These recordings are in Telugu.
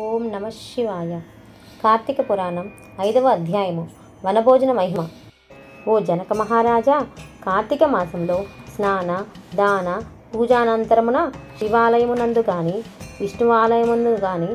ఓం నమ శివాయ. కార్తీక పురాణం ఐదవ అధ్యాయము. వనభోజన మహిమ. ఓ జనక మహారాజా కార్తీక మాసంలో స్నాన దాన పూజానంతరమున శివాలయమునందు కానీ విష్ణువాలయమునందు కానీ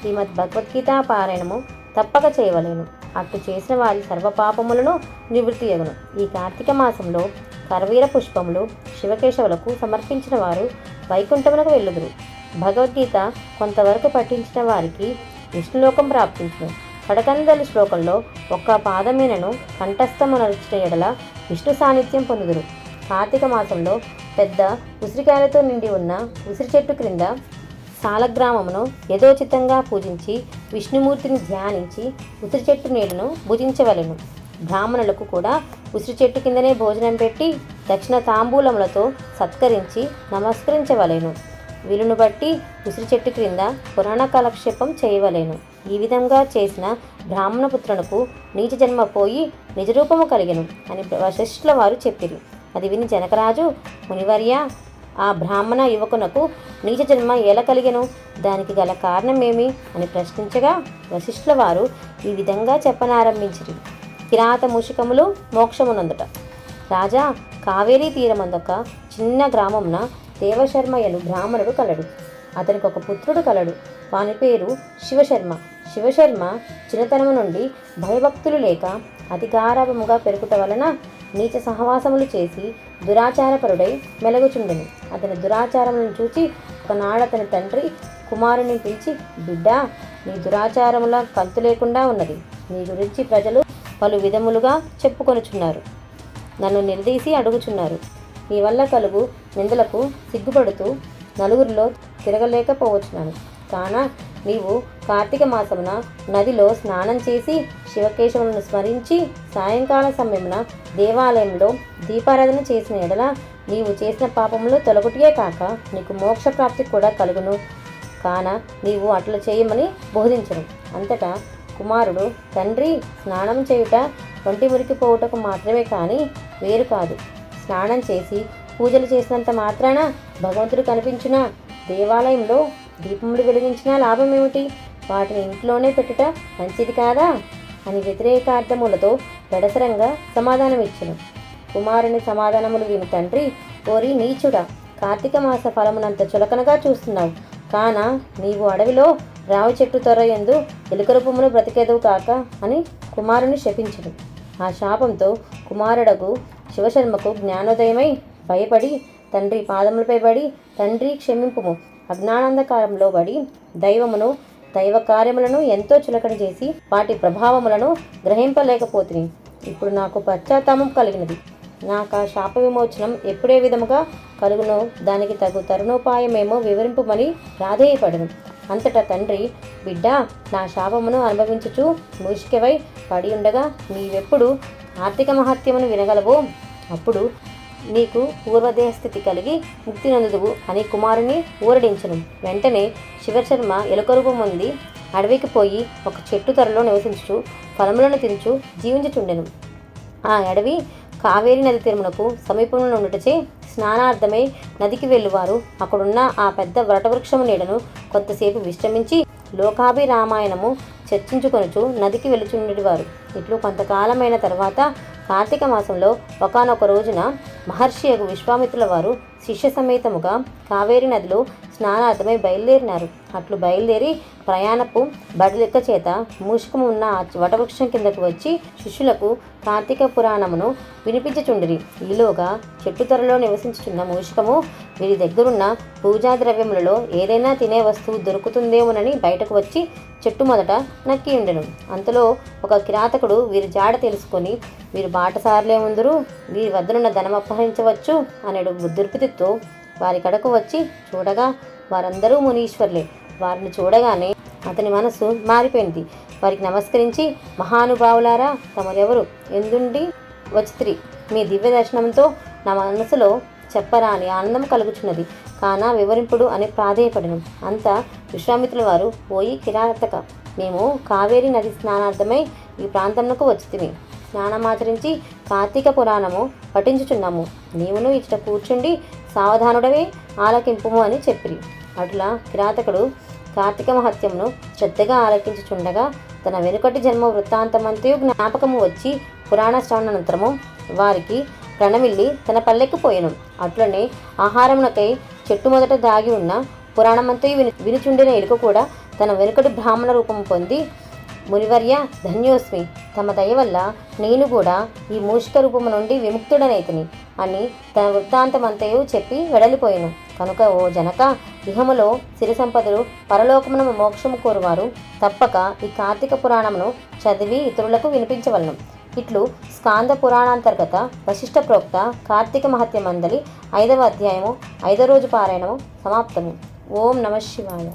శ్రీమద్ భగవద్గీత పారాయణము తప్పక చేయవలేను. అట్టు చేసిన వారి సర్వపాపములను నివృత్తి అగును ఈ కార్తీక మాసంలో కరవీర పుష్పములు శివకేశవులకు సమర్పించిన వారు వైకుంఠమునకు వెళ్ళుదురు. భగవద్గీత కొంతవరకు పఠించిన వారికి విష్ణులోకం ప్రాప్తించును. కడకందలి శ్లోకంలో ఒక్క పాదమీనను కంఠస్థమునర్చిన ఎడల విష్ణు సాన్నిధ్యం పొందుదురు. కార్తీక మాసంలో పెద్ద ఉసిరికాయలతో నిండి ఉన్న ఉసిరి చెట్టు క్రింద సాలగ్రామమును యథోచితంగా పూజించి విష్ణుమూర్తిని ధ్యానించి ఉసిరి చెట్టు నీళ్ళను భుజించవలెను. బ్రాహ్మణులకు కూడా ఉసిరి చెట్టు కిందనే భోజనం పెట్టి దక్షిణ తాంబూలములతో సత్కరించి నమస్కరించవలెను. వీలును బట్టి ఉసిరి చెట్టు క్రింద పురాణ కాలక్షేపం చేయవలేను. ఈ విధంగా చేసిన బ్రాహ్మణపుత్రునకు నీచ జన్మ పోయి నిజరూపము కలిగెను అని వశిష్ఠుల వారు చెప్పిరి. అది విని జనకరాజు మునివర్య ఆ బ్రాహ్మణ యువకునకు నీచ జన్మ ఎలా కలిగెను? దానికి గల కారణమేమి అని ప్రశ్నించగా వశిష్ఠుల వారు ఈ విధంగా చెప్పనారంభించిరి. కిరాత మూషికములు మోక్షమునందుట. రాజా కావేరీ తీరమందొక చిన్న గ్రామంన దేవశర్మయ్యను బ్రాహ్మణుడు కలడు. అతనికి ఒక పుత్రుడు కలడు. వాని పేరు శివశర్మ. శివశర్మ చిన్నతనము నుండి భయభక్తులు లేక అధికారముగా పెరుగుట వలన నీచ సహవాసములు చేసి దురాచారపరుడై మెలగుచుండెను. అతని దురాచారములను చూచి ఒకనాడు అతని తండ్రి కుమారుని పిలిచి బిడ్డా నీ దురాచారముల కంతు లేకుండా ఉన్నది. నీ గురించి ప్రజలు పలు విధములుగా చెప్పుకొనుచున్నారు. నన్ను నిలదీసి అడుగుచున్నారు. నీ వల్ల కలుగు నిందలకు సిగ్గుపడుతూ నలుగురిలో తిరగలేకపోవచ్చున్నాను కాన నీవు కార్తీక మాసమున నదిలో స్నానం చేసి శివకేశవులను స్మరించి సాయంకాల సమయమున దేవాలయంలో దీపారాధన చేసిన ఎడల నీవు చేసిన పాపములు తొలగుటియే కాక నీకు మోక్ష ప్రాప్తి కూడా కలుగును. కాన నీవు అట్లా చేయమని బోధించను. అంతటా కుమారుడు తండ్రి స్నానం చేయుట ఒంటి మురికిపోవుటకు మాత్రమే కానీ వేరు కాదు. స్నానం చేసి పూజలు చేసినంత మాత్రాన భగవంతుడు కనిపించిన దేవాలయంలో దీపములు వెలిగించిన లాభం ఏమిటి వాటిని ఇంట్లోనే పెట్టుట మంచిది కాదా? అని వ్యతిరేకార్థములతో పెడసరంగా సమాధానమిచ్చును. కుమారుని సమాధానములు విని తండ్రి ఓరి నీచుడా కార్తీక మాస ఫలమునంత చులకనగా చూస్తున్నావు. కాన నీవు అడవిలో రావి చెట్టు తొర ఎందు ఎలుక రూపమును బ్రతికేదవు కాక అని కుమారుని శపించడు ఆ శాపంతో కుమారుడకు శివశర్మకు జ్ఞానోదయమై భయపడి తండ్రి పాదములపై పడి తండ్రి క్షమింపుము. అజ్ఞానందకారంలో పడి దైవమును దైవ కార్యములను ఎంతో చులకన చేసి వాటి ప్రభావములను గ్రహింపలేకపోతుంది ఇప్పుడు నాకు పశ్చాత్తాపం కలిగినది. నాకు ఆ శాప విమోచనం ఎప్పుడే విధముగా కలుగునో దానికి తగు తరుణోపాయమేమో వివరింపుమని ప్రాధేయపడను అంతటా తండ్రి బిడ్డ నా శాపమును అనుభవించుచు మూషికవై పడి ఉండగా నీవెప్పుడు ఆర్థిక మహత్యమును వినగలవో? అప్పుడు నీకు పూర్వదేహ స్థితి కలిగి ముక్తి నందుదువు అని కుమారుని ఊరడించను. వెంటనే శివశర్మ ఎలుకరుగు ఉంది అడవికి పోయి ఒక చెట్టు త్వరలో నివసించుచు ఫలములను తినుచు జీవించుచుండెను. ఆ అడవి కావేరి నది తిరుమలకు సమీపంలో ఉండుటచే స్నానార్థమై నదికి వెళ్ళువారు. అక్కడున్న ఆ పెద్ద వటవృక్షము నీడను కొంతసేపు విశ్రమించి లోకాభిరామాయణము చర్చించుకొనుచు నదికి వెలుచుండేవారు ఇట్లు కొంతకాలమైన తర్వాత కార్తీక మాసంలో ఒకనొక రోజున మహర్షి యొక్క విశ్వామిత్రుల వారు శిష్య సమేతముగా కావేరి నదిలో స్నానార్థమై బయలుదేరినారు. అట్లు బయలుదేరి ప్రయాణపు బడిలెక్క చేత మూషికము ఉన్న ఆ వటవృక్షం కిందకు వచ్చి శిష్యులకు కార్తీక పురాణమును వినిపించుచుండిరి. ఈలోగా చెట్టు త్వరలో నివసించుచున్న మూషికము వీరి దగ్గరున్న పూజా ద్రవ్యములలో ఏదైనా తినే వస్తువు దొరుకుతుందేమోనని బయటకు వచ్చి చెట్టు మొదట నక్కి ఉండెను. అంతలో ఒక కిరాతకుడు వీరి జాడ తెలుసుకొని వీరు బాటసారులే ఉందరు వీరి వద్దనున్న ధనం అపహరించవచ్చు అనేడు దుర్పితితో వారి కడకు వచ్చి చూడగా వారందరూ మునీశ్వర్లే. వారిని చూడగానే అతని మనసు మారిపోయింది. వారికి నమస్కరించి మహానుభావులారా తమరెవరు ఎందుండి వచ్చిత్రి మీ దివ్య దర్శనంతో నా మనసులో చెప్పరా అని ఆనందం కలుగుచున్నది. కానా వివరింపుడు అని ప్రాధేయపడను. అంత విశ్వామిత్రుల వారు పోయి కిరాతక. మేము కావేరి నది స్నానార్థమై ఈ ప్రాంతంలో వచ్చితివి స్నానమాచరించి కార్తీక పురాణము పఠించుచున్నాము. నీవును ఇచ్చట కూర్చుండి సావధానుడవే ఆలకింపుము అని చెప్పిరి. అట్లా కిరాతకుడు కార్తీక మహత్యమును శ్రద్ధగా ఆలకించుచుండగా తన వెనుకటి జన్మ వృత్తాంతమంతయు జ్ఞాపకము వచ్చి పురాణ శ్రవణానంతరము వారికి ప్రణమిల్లి తన పల్లెకు పోయెను. అట్లనే ఆహారమునకై చెట్టు మొదట దాగి ఉన్న పురాణమంతయు విని వినుచుండిన ఎలుక కూడా తన వెనుకటి బ్రాహ్మణ రూపం పొంది మునివర్య ధన్యోస్మి తమ దయ వల్ల నేను కూడా ఈ మూషిక రూపము నుండి విముక్తుడనైతిని అని తన వృత్తాంతమంతయు చెప్పి వెడలిపోయాను. కనుక ఓ జనక ఇహములో సిరి సంపదలు పరలోకమున మోక్షము కోరువారు తప్పక ఈ కార్తీక పురాణమును చదివి ఇతరులకు వినిపించవలను. ఇట్లు స్కాంద పురాణాంతర్గత వశిష్ఠ ప్రోక్త కార్తీక మహత్య మందలి ఐదవ అధ్యాయము ఐదో రోజు పారాయణము సమాప్తము. ఓం నమ శివాయ.